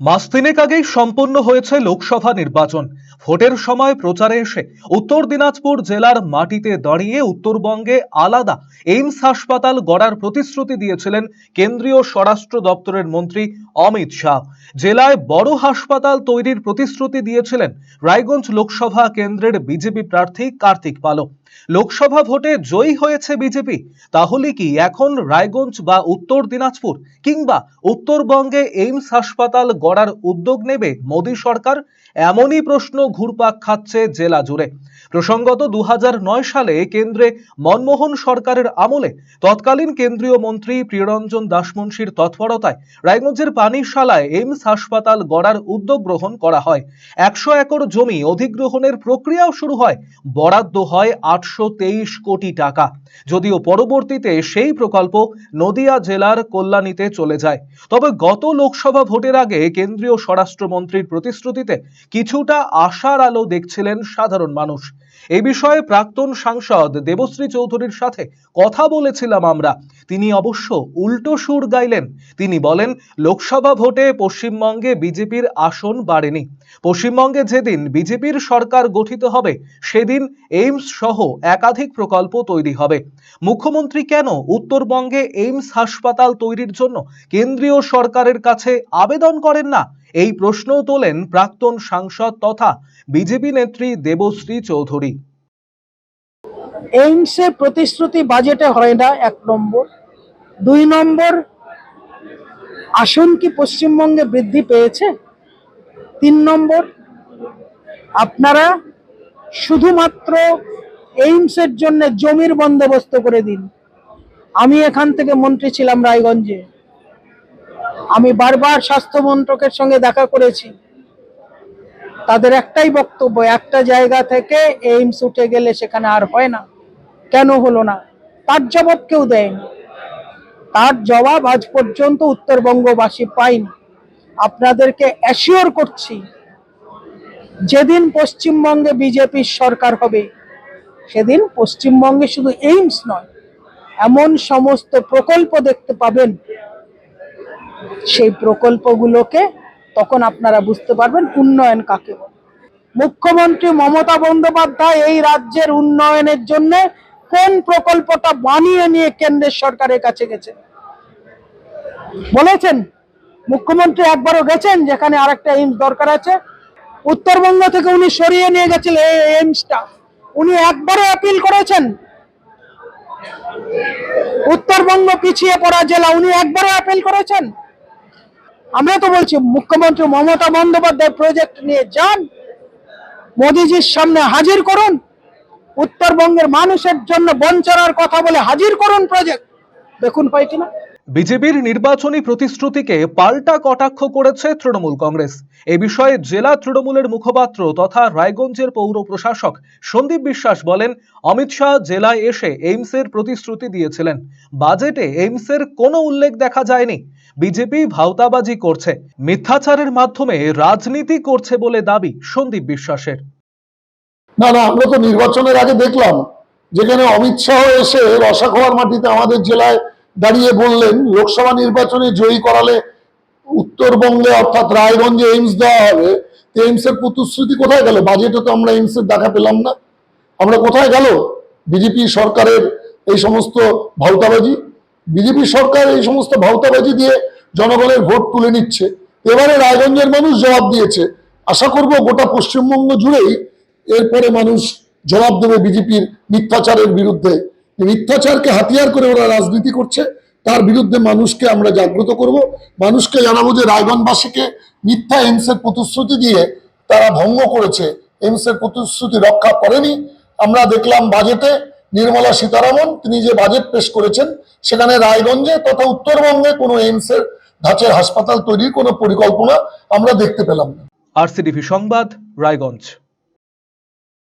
মাস তিনেক আগেই সম্পন্ন হয়েছে লোকসভা নির্বাচন। ভোটের সময় প্রচারে এসে উত্তর দিনাজপুর জেলার মাটিতে দাঁড়িয়ে উত্তরবঙ্গে আলাদা এইমস হাসপাতাল গড়ার প্রতিশ্রুতি দিয়েছিলেন কেন্দ্রীয় স্বরাষ্ট্র দপ্তরের মন্ত্রী অমিত শাহ। জেলায় বড় হাসপাতাল তৈরির প্রতিশ্রুতি দিয়েছিলেন রায়গঞ্জ লোকসভা কেন্দ্রের বিজেপি প্রার্থী কার্তিক পালো লোকসভা ভোটে জয়ী হয়েছে বিজেপি, তাহলে কি এখন রায়গঞ্জ বা উত্তর দিনাজপুর কিংবা উত্তরবঙ্গে এইমস হাসপাতাল গড়ার উদ্যোগ নেবে মোদী সরকার? এমনই প্রশ্ন ঘুরপাক খাচ্ছে জেলা জুড়ে। প্রসঙ্গত দু সালে কেন্দ্রে মনমোহন সরকারের আমলে তৎকালীন কেন্দ্রীয় মন্ত্রী প্রিয়রঞ্জন দাসমুন্সির তৎপরতায় রায়গঞ্জের পানিশালায় এইমস হাসপাতাল গড়ার উদ্যোগ গ্রহণ করা হয়। একশো একর জমি অধিগ্রহণের প্রক্রিয়াও শুরু হয়, বরাদ্দ হয় আটশো তেইশ কোটি টাকা। যদিও পরবর্তীতে সেই প্রকল্প নদিয়া জেলার কল্যাণীতে চলে যায়। তবে গত লোকসভা ভোটের আগে কেন্দ্রীয় স্বরাষ্ট্রমন্ত্রীর প্রতিশ্রুতিতে কিছুটা আশার আলো দেখছিলেন সাধারণ মানুষ। এই বিষয়ে প্রাক্তন সাংসদ দেবশ্রী চৌধুরীর সাথে কথা বলেছিলাম আমরা। তিনি অবশ্য উল্টো সুর গাইলেন। তিনি বলেন, লোকসভা ভোটে পশ্চিমবঙ্গে বিজেপির আসন বাড়েনি। পশ্চিমবঙ্গে যেদিন বিজেপির সরকার গঠিত হবে, সেদিন এইমস সহ একাধিক প্রকল্প তৈরি হবে। মুখ্যমন্ত্রী কেন উত্তরবঙ্গে এইমস হাসপাতাল তৈরির জন্য কেন্দ্রীয় সরকারের কাছে আবেদন করেন না? এই প্রশ্নও তোলেন প্রাক্তন সাংসদ তথা বিজেপি নেত্রী দেবশ্রী চৌধুরী। এইমসে প্রতিশ্রুতি বাজেটে হয় না, এক নম্বর। দুই নম্বর, আসন কি পশ্চিমবঙ্গে বৃদ্ধি পেয়েছে? তিন নম্বর, আপনারা শুধুমাত্র এইমসের জন্য জমির বন্দোবস্ত করে দিন। আমি এখান থেকে মন্ত্রী ছিলাম রায়গঞ্জে। আমি বারবার স্বাস্থ্য মন্ত্রকের সঙ্গে দেখা করেছি। তাদের একটাই বক্তব্য, একটা জায়গা থেকে এইমস উঠে গেলে সেখানে আর হয় না। কেন হলো না? তার জবাব কেউ দেয়নি। তার জবাব আজ পর্যন্ত উত্তরবঙ্গবাসী পায়নি। আপনাদেরকে অ্যাসিওর করছি, যেদিন পশ্চিমবঙ্গে বিজেপির সরকার হবে, সেদিন পশ্চিমবঙ্গে শুধু এইমস নয়, এমন সমস্ত প্রকল্প দেখতে পাবেন সেই প্রকল্পগুলোকে তখন আপনারা বুঝতে পারবেন উন্নয়ন কাকে মুখ্যমন্ত্রী মমতা বন্দ্যোপাধ্যায় এই রাজ্যের উন্নয়নের জন্য কোন প্রকল্পটা বানিয়ে নিয়ে কেন্দ্রের সরকারের কাছে গেছে? বলেছেন, মুখ্যমন্ত্রী একবারও গেছেন, যেখানে আরেকটা এইমস দরকার আছে। উত্তরবঙ্গ থেকে উনি সরিয়ে নিয়ে গেছিলেন এই এইমসটা। উনি একবারও অ্যাপিল করেছেন। উত্তরবঙ্গ পিছিয়ে পড়া জেলা, উনি একবারও অ্যাপিল করেছেন। আমরা তো বলছি, মুখ্যমন্ত্রী মমতা বন্দ্যোপাধ্যায় প্রজেক্ট নিয়ে যান, মোদিজির সামনে হাজির করুন, উত্তরবঙ্গের মানুষের জন্য বঞ্চনার কথা বলে হাজির করুন প্রজেক্ট দেখুন পাই কিনা। বিজেপির নির্বাচনী প্রতিশ্রুতিকে পাল্টা কটাক্ষ করেছে তৃণমূল কংগ্রেস। এ বিষয়ে জেলা তৃণমূলের মুখপাত্র তথা রায়গঞ্জের পৌর প্রশাসক সন্দীপ বিশ্বাস বলেন, অমিত শাহ জেলায় এসে এইমসের প্রতিশ্রুতি দিয়েছিলেন। বাজেটে এইমসের কোনো উল্লেখ দেখা যায়নি। বিজেপি ভাওতাবাজি করছে, মিথ্যাচারের মাধ্যমে রাজনীতি করছে বলে দাবি সন্দীপ বিশ্বাসের। না না, আমরা তো নির্বাচনের আগে দেখলাম, যেখানে অমিত শাহ এসে রসাখোয়ার মাটিতে আমাদের জেলায় দাঁড়িয়ে বললেন, লোকসভা নির্বাচনে জয়ী করালে উত্তরবঙ্গে অর্থাৎ রায়গঞ্জে এইমস দেওয়া হবে, তো এইমস এর প্রতিশ্রুতি কোথায় গেল? বাজেটে তো আমরা এইমস এর দেখা পেলাম না। আমরা কোথায় গেল? বিজেপি সরকারের এই সমস্ত ভাওতাবাজি? বিজেপি সরকার এই সমস্ত ভাওতাবাজি দিয়ে জনগণের ভোট তুলে নিচ্ছে। এবারে রায়গঞ্জের মানুষ জবাব দিয়েছে, আশা করব গোটা পশ্চিমবঙ্গ জুড়েই এরপরে মানুষ জবাব দেবে বিজেপির মিথ্যাচারের বিরুদ্ধে। মিথ্যাচারকে হাতিয়ার করে ওরা রাজনীতি করছে, তার বিরুদ্ধে মানুষকে আমরা জাগ্রত করব। মানুষকে জানাব যে রায়গঞ্জবাসীকে মিথ্যা এমসের প্রতিশ্রুতি দিয়ে তারা ভঙ্গ করেছে। এমসের প্রতিশ্রুতি রক্ষা করেনি। আমরা দেখলাম বাজেটে নির্মলা সীতারামন, তিনি যে বাজেট পেশ করেছেন, সেখানে রায়গঞ্জে তথা উত্তরবঙ্গে কোনো এইমসের ধাঁচের হাসপাতাল তৈরির কোনো পরিকল্পনা আমরা দেখতে পেলাম না। আরসিডিভি সংবাদ, রায়গঞ্জ।